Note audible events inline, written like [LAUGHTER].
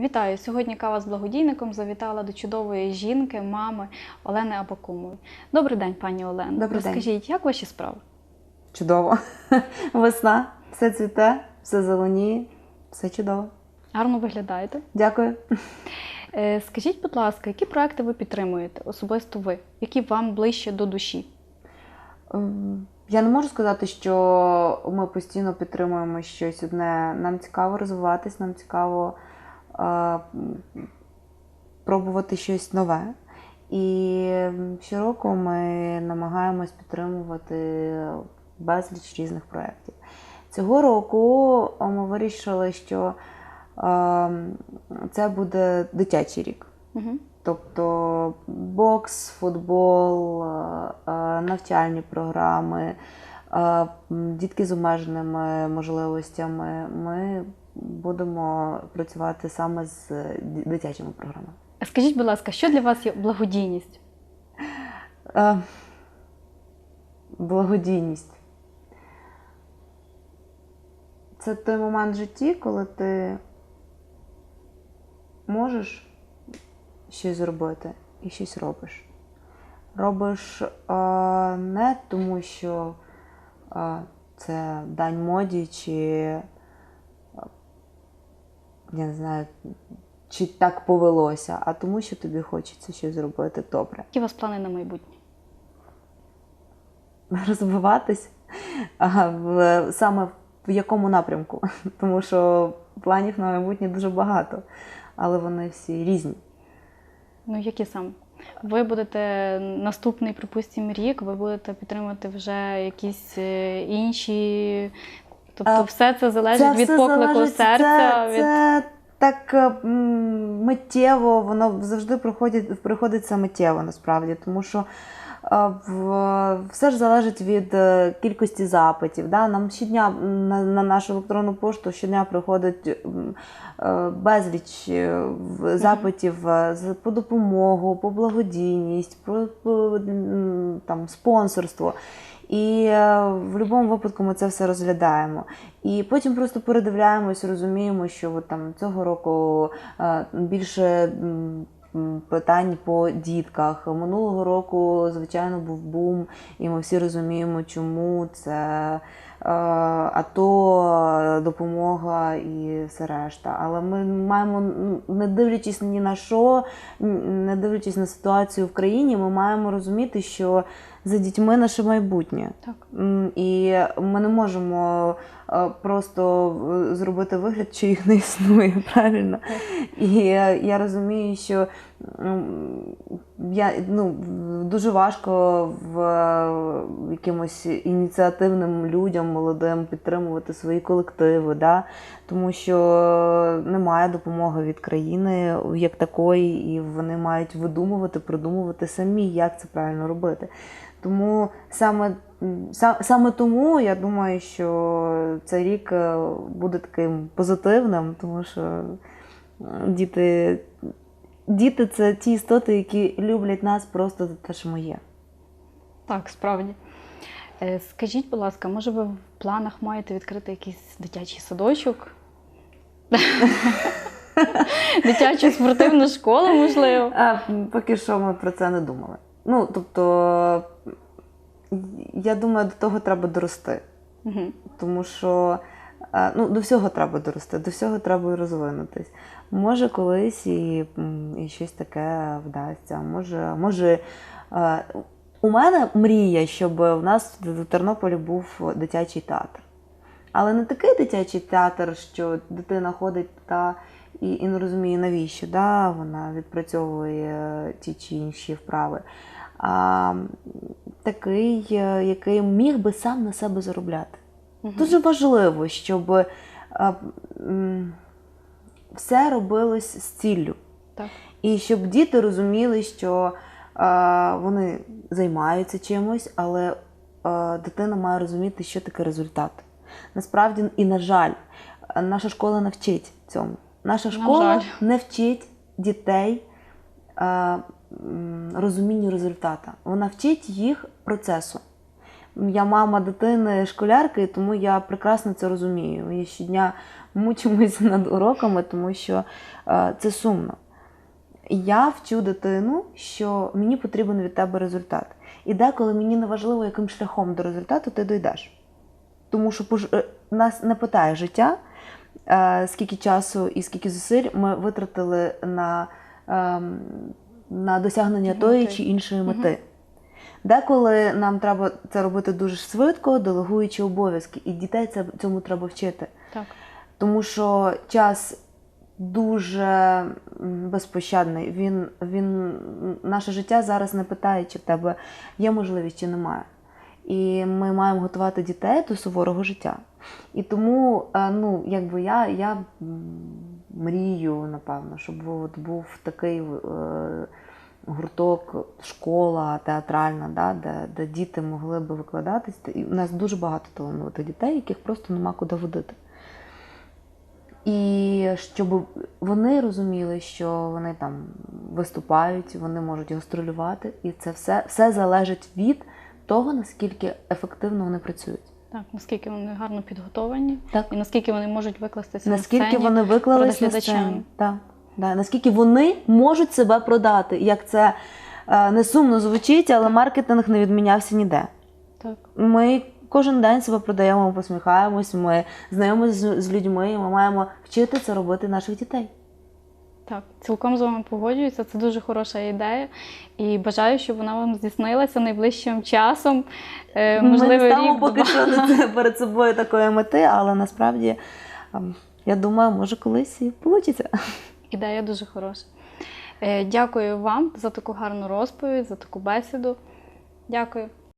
Вітаю! Сьогодні кава з благодійником завітала до чудової жінки, мами Олени Абакумової. Добрий день, пані Олено. Добрий день. Розкажіть, як ваші справи? Чудово. [LAUGHS] Весна, все цвіте, все зеленіє, все чудово. Гарно виглядаєте. Дякую. Е, Скажіть, будь ласка, які проекти ви підтримуєте, особисто ви, які вам ближче до душі? Ем, Я не можу сказати, що ми постійно підтримуємо щось одне. Нам цікаво розвиватись, нам цікаво пробувати щось нове. І щороку ми намагаємось підтримувати безліч різних проєктів. Цього року ми вирішили, що це буде дитячий рік. Угу. Тобто бокс, футбол, навчальні програми, дітки з обмеженими можливостями. Ми будемо працювати саме з дитячими програмами. Скажіть, будь ласка, що для вас є благодійність? Е, Благодійність. Це той момент в житті, коли ти можеш щось зробити і щось робиш. Робиш е, не тому, що е, це дань моді, чи я не знаю, чи так повелося, а тому, що тобі хочеться щось зробити добре. Які у вас плани на майбутнє? [LAUGHS] розвиватись а, в, саме в якому напрямку. [LAUGHS] Тому що планів на майбутнє дуже багато, але вони всі різні. Ну, які саме? Ви будете наступний, припустимо, рік, ви будете підтримувати вже якісь е, інші. Тобто, все це залежить від все поклику залежить- серця. Це, від... це так е, миттєво, воно завжди приходить, приходиться миттєво насправді, тому що е, все ж залежить від е, кількості запитів. Да? Нам щодня на, на нашу електронну пошту щодня приходить безліч запитів по допомогу, по благодійність, по, по там, спонсорство. І е, в будь-якому випадку ми це все розглядаємо. І потім просто передивляємось, розуміємо, що от, там, цього року е, більше питань по дітках. Минулого року, звичайно, був бум, і ми всі розуміємо, чому це е, АТО, допомога і все решта. Але ми маємо, не дивлячись ні на що, не дивлячись на ситуацію в країні, ми маємо розуміти, що за дітьми наше майбутнє. Так. І ми не можемо е, просто е, зробити вигляд, що їх не існує, [LAUGHS] правильно? І я, я розумію, що я, ну, дуже важко в е, якимось ініціативним людям, молодим підтримувати свої колективи, да? тому що немає допомоги від країни як такої, і вони мають видумувати, придумувати самі, як це правильно робити. Тому саме, са- саме тому я думаю, що цей рік е, буде таким позитивним, тому що діти, діти це ті істоти, які люблять нас просто за те, що ми є. Так, справді. Е, Скажіть, будь ласка, може ви в планах маєте відкрити якийсь дитячий садочок? [LAUGHS] Дитячу спортивну школу, можливо? А, поки що ми про це не думали. Ну, тобто, я думаю, до того треба дорости. Угу. Тому що е, ну, до всього треба дорости, до всього треба і розвинутись. Може, колись і, і щось таке вдасться. Може, може, е, у мене мрія, щоб в нас в Тернополі був дитячий театр. Але не такий дитячий театр, що дитина ходить та і, і не розуміє, навіщо да, вона відпрацьовує ті чи інші вправи. А такий, е, який міг би сам на себе заробляти. Дуже важливо, щоб е, м, все робилось з ціллю. Так. І щоб діти розуміли, що е, вони займаються чимось, але е, дитина має розуміти, що таке результат. Насправді, і на жаль, наша школа не вчить цьому. Наша школа жаль. не вчить дітей розумінню результата. Вона вчить їх процесу. Я мама дитини школярки, тому я прекрасно це розумію. Я щодня мучимося [LAUGHS] над уроками, тому що е, це сумно. Я вчу дитину, що мені потрібен від тебе результат. І деколи мені не важливо, яким шляхом до результату ти дійдеш. Тому що е, нас не питає життя, е, скільки часу і скільки зусиль ми витратили на, на досягнення тої чи іншої мети. Деколи нам треба це робити дуже швидко, делегуючи обов'язки, і дітей це, цьому треба вчити. Так. Тому що час дуже безпощадний. Він, він, наше життя зараз не питає, чи в тебе є можливість, чи немає. І ми маємо готувати дітей до суворого життя. І тому, е, ну, якби я, я мрію, напевно, щоб от був такий е, гурток, школа театральна, да, де, де діти могли би викладатись. І у нас дуже багато талановитих дітей, яких просто нема куди водити. І щоб вони розуміли, що вони там виступають, вони можуть гастролювати, і це все, все залежить від того, наскільки ефективно вони працюють. Так, наскільки вони гарно підготовані, Так. і наскільки вони можуть викластися Наскільки на сцені. вони виклались на сцені. Так, да. Наскільки вони можуть себе продати. Як це е, не сумно звучить, але маркетинг не відмінявся ніде. Так. Ми кожен день себе продаємо, посміхаємось, ми знайомимося з, з людьми, і ми маємо вчити це робити наших дітей. Так, цілком з вами погоджуюся. Це дуже хороша ідея. І бажаю, щоб вона вам здійснилася найближчим часом. Е, можливо, ми не ставимо рік поки що перед собою такої мети, але насправді ем, я думаю, може колись і вийде. Ідея дуже хороша. Е, дякую вам за таку гарну розповідь, за таку бесіду. Дякую.